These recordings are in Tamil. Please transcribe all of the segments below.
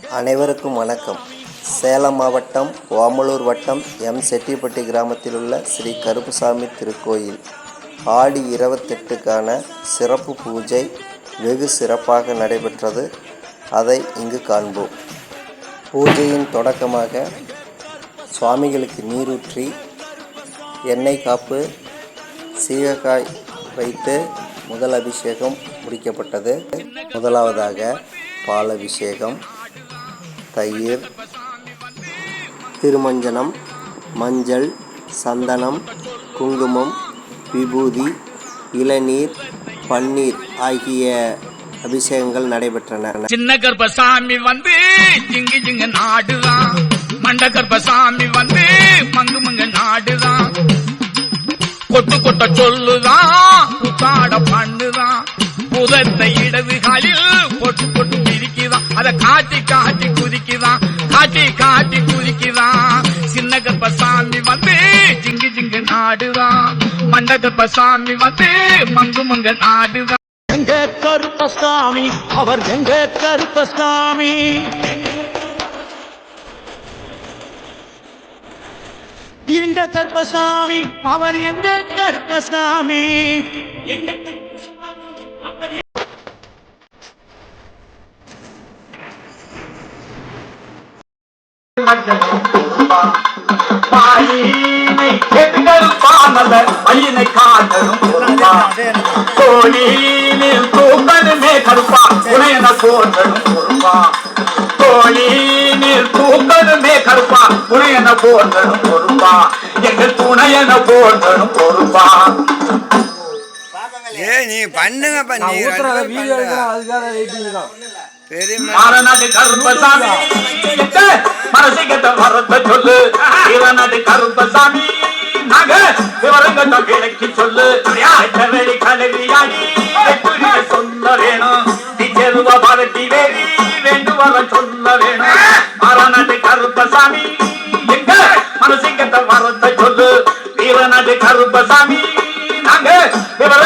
அனைவருக்கும் வணக்கம். சேலம் மாவட்டம் ஓமலூர் வட்டம் எம். செட்டிப்பட்டி கிராமத்தில் உள்ள ஸ்ரீ கருப்புசாமி திருக்கோயில். ஆடி இருபத்தெட்டுக்கான சிறப்பு பூஜை வெகு சிறப்பாக நடைபெற்றது. அதை இங்கு காண்போம். பூஜையின் தொடக்கமாக சுவாமிகளுக்கு நீரூற்றி எண்ணெய் காப்பு சீகக்காய் வைத்து முதல் அபிஷேகம் முடிக்கப்பட்டது. முதலாவதாக பால் அபிஷேகம். தயிர் திருமஞ்சனம் மஞ்சள் சந்தனம் குங்குமம் விபூதி இளநீர் பன்னீர் ஆகிய அபிஷேகங்கள் நடைபெற்றன. சின்ன கர்ப்பசாமி வந்து ஜிங்கு ஜிங்கு நாடுதான். மண்ட கர்ப்பசாமி வந்து மங்கு மங்கு நாடுதான். கொட்டு கொட்ட சொல்லுதான் புத்தாட பண்ணுதான். புதத்தை இடது காலில் பொட்டு பொட்டு பிரிக்குதான் அதை காட்டி காட்டி காட்டி காட்டி குதிக்குதான் சின்ன சாமி வந்து ஜிங்கு ஜிங்கு நாடுதான். மண்டகப்ப சாமி வந்து மங்கு மங்கு நாடுதான். எங்க கருப்பசாமி அவர் எங்க கருப்பசாமி? இந்த கருப்பசாமி அவர் எங்க கருப்பசாமி? எங்க பையனை காதலும் தோழினில் தூக்கணுமே கருப்பா உனையன போன்றனும் பொறுப்பா தோழினில் தூக்கணுமே கருப்பா உனையன போன்றனும் பொறுப்பா எங்கள் துணையன போன்றனும் பொறுப்பா ஏ நீ பண்ணுங்க பண்ணி. கருப்பசாமி மனசிகத்த வரத்த சொல்லு. இவனது கருப்பசாமி நாங்க விவரங்கட்ட விளக்கி சொல்லு. வெளி கலவியாடி வெற்றிய சொல்ல வேணும். செல்வ பாரதி வேதி வேண்டு வர சொல்ல வேணும். மாறநாடு கருப்பசாமி எங்க? மனசிங்கத்தை வரத்த சொல்லு. வீரநாடு கருப்பசாமி நாங்க விவர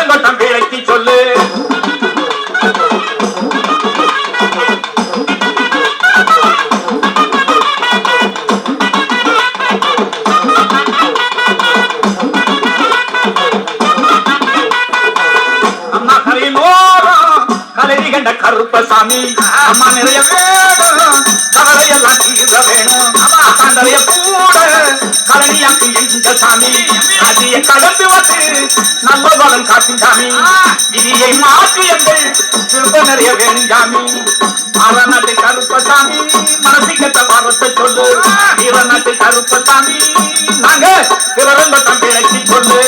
அம்மா நிறைய வேணும். கவலையெல்லாம் தீர வேணும். அம்மா நிறைய கூட கலனியாக்கு எங்க சாமி. அதிய கடந்து வந்து நல்ல பலம் காட்டும் சாமி. விதியை மாற்றி எங்கள் திரும்ப நிறைய வேணும் சாமி. அவநாட்டு கருப்பசாமி மனசிக்கத்த பாரத்தை சொல்லு. இவநாட்டு கருப்பசாமி நாங்க விவரம் தம்பி இறக்கி சொல்லு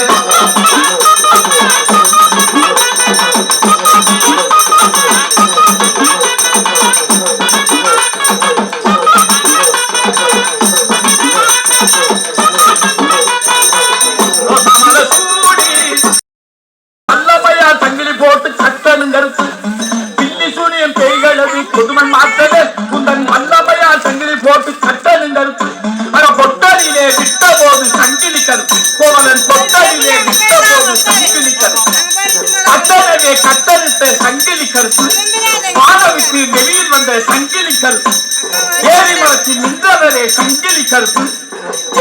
சங்கிலி கருத்து பாடவிட்டு வெளியில் வந்த சங்கிலி கருத்து ஏரி மரத்தில் நின்றவரே சங்கிலி கருத்து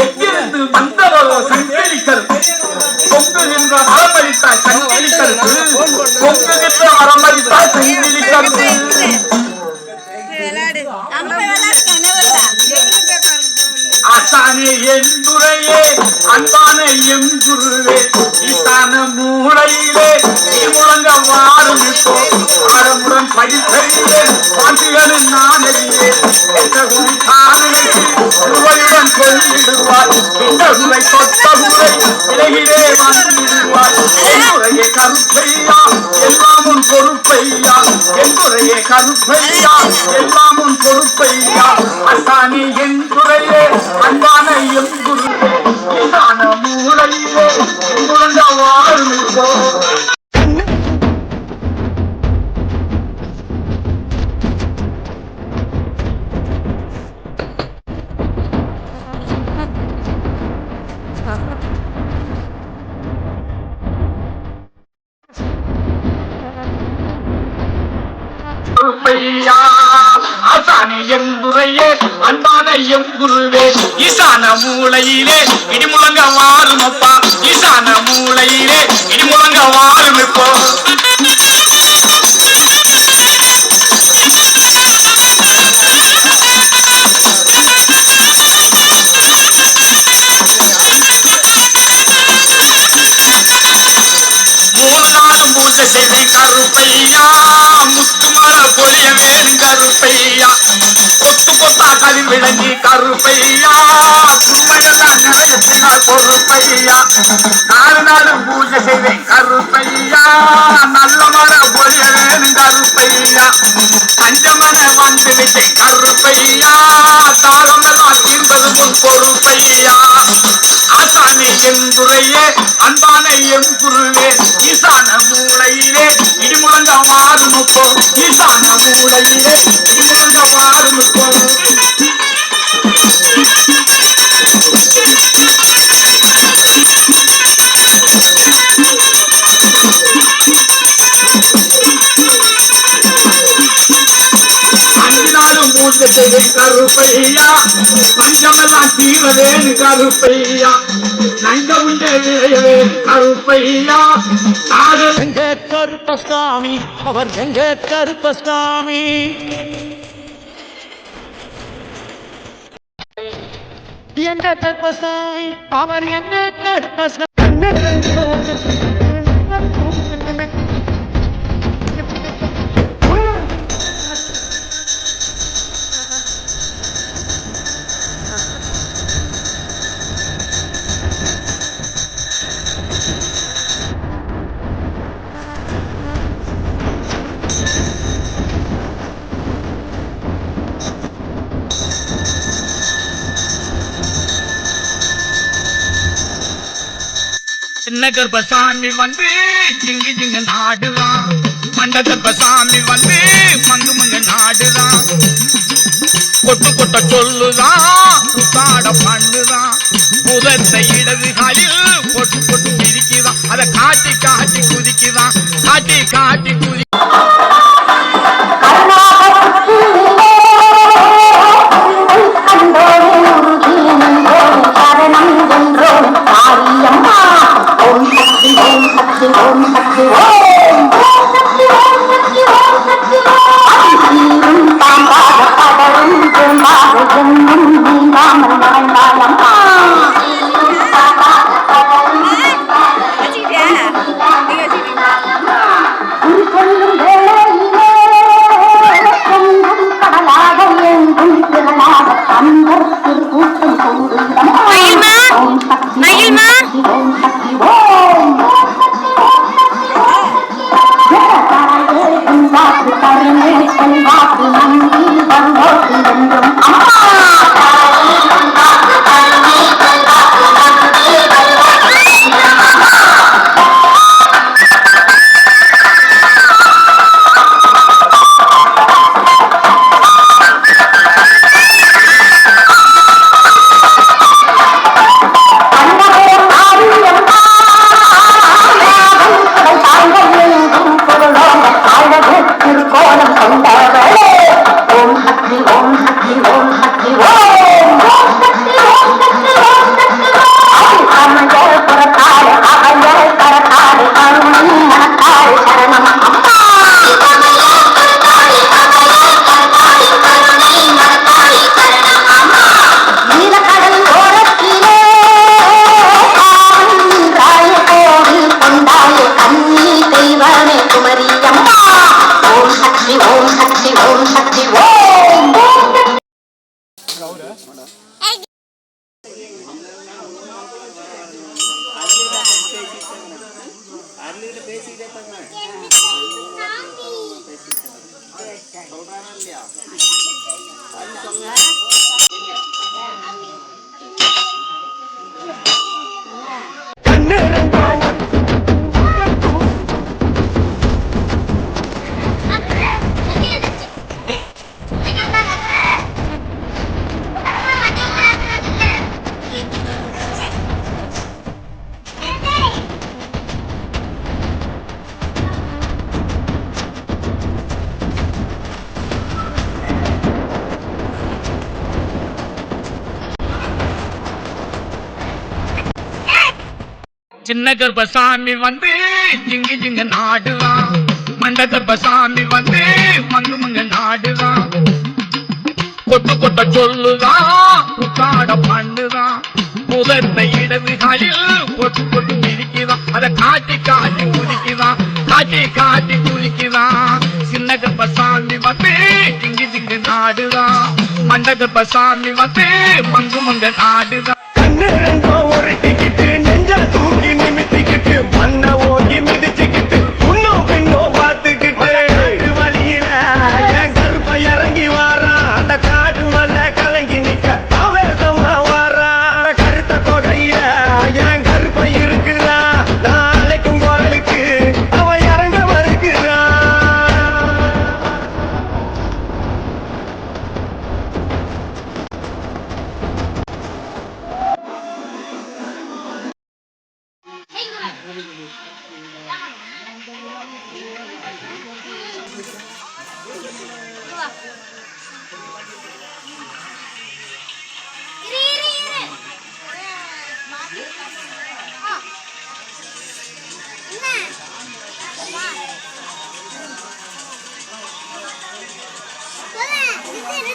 எங்கிருந்து வந்தவரோ சங்கிலி கருத்து பொங்கு நின்ற வரமளித்தாய் சங்கிலி கருத்து பொங்கு நின்ற வரமளித்தாய் சங்கிலி என் துறையே அன்பான எம் குருவே. மூளையிலே நீ முழங்க வாரும் இப்போ ஆரமுடன் படித்தறியே பாண்டிகளின் நானடியே என்ற குடி காணலுக்கு திருவையுடன் சொல்லிடுவார் இந்த குறை தொட்ட குறை இலகிலே வந்துடுவார் என்னுடைய கருப்பையா எல்லாம் உன் பொறுப்பையா என்னுடைய கருப்பையா எல்லாம் உன் பொறுப்பையா அசானி என் துறையே அன்பான எம் குருவே மூளையிலே முழங்க வாரும் இப்போ முறையே அன்பானையும் குருவே ஈசான மூளையிலே இடிமுழங்க வாரும் அப்பா ஈசான மூளையிலே இடிமுழங்க வாரும் இப்போ கருப்பையா நல்ல மர பொழிய கருப்பையா. அஞ்சமன வந்து விட்டை கருப்பையா தாளமெல்லாம் தீர்ந்தது முன் பொறுப்பையா. ஆசானே எங்குறையே அன்பான எங்குருவே ஈசான மூளையிலே இடிமுழங்க வாருமுப்போ ஈசான மூளையிலே கருப்பையா? பஞ்சமெல்லாம் தீரவேன் கருப்பையா? நங்க உண்டே கருப்பையா? காதல் எங்க கருப்பசாமி அவர் எங்க கருப்பசாமி எங்க கருப்பசாமி அவர் எங்க கருப்பசாமி கர்ப்பசாமி வந்து ஜிங்கு ஜிங்கு நாடுதான் மண்ட கர்ப்பசாமி வந்து மங்கு மங்கு நாடுதான் கொட்டு கொட்ட சொல்லுதான் புத்தாட பண்ணுதான். புதத்தை இடது காலில் கொட்டு பொட்டு பிரிக்குதான் அதை காட்டி காட்டி குதிக்குதான். காட்டி காட்டி I'm and he. சின்ன கர்ப்பசாமி வந்து ஜிங்கு ஜிங்கு நாடுவான். மண்ட கர்ப்பசாமி வந்து மங்கு மங்கு நாடுவான். கொட்டு கொட்ட சொல்லுதான் உக்காட பண்ணுதான் முதன்மை இடதுகளில் கொட்டு கொட்டு மிதிக்குதான் அதை காட்டி காட்டி குதிக்குதான் காட்டி காட்டி குதிக்குதான் சின்ன கர்ப்பசாமி வந்து ஜிங்கு ஜிங்கு நாடுதான் மண்ட கர்ப்பசாமி வந்து மங்கு மங்க நாடுதான் ஒரு டிக்கெட்டு जादू की निमित्त के मन वो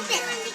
变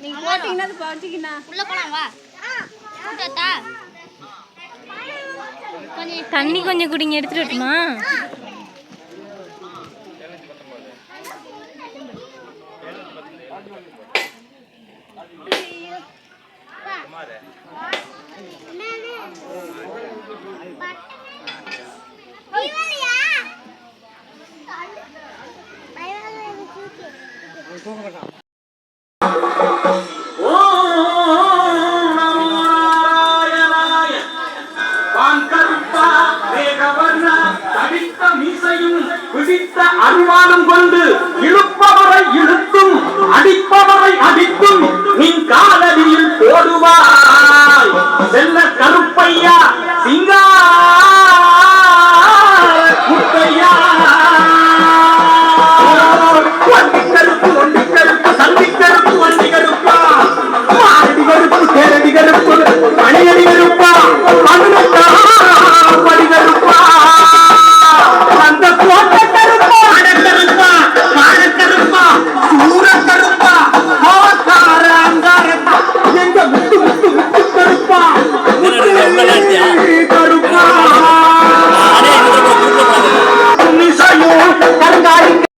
நீங்க போட்டீங்கன்னா அது போட்டீங்கன்னா. உள்ள போலாம் வா. கூட்டத்தா தண்ணி கொஞ்சம் குடிங்க எடுத்துட்டு வரட்டுமா? நீடித்த அனுமானம் கொண்டு இழுப்பவரை இழுத்தும் அடிப்பவரை அடிக்கும் நின் காலடியில் போடுவாய். செல்ல கருப்பையா சிங்கா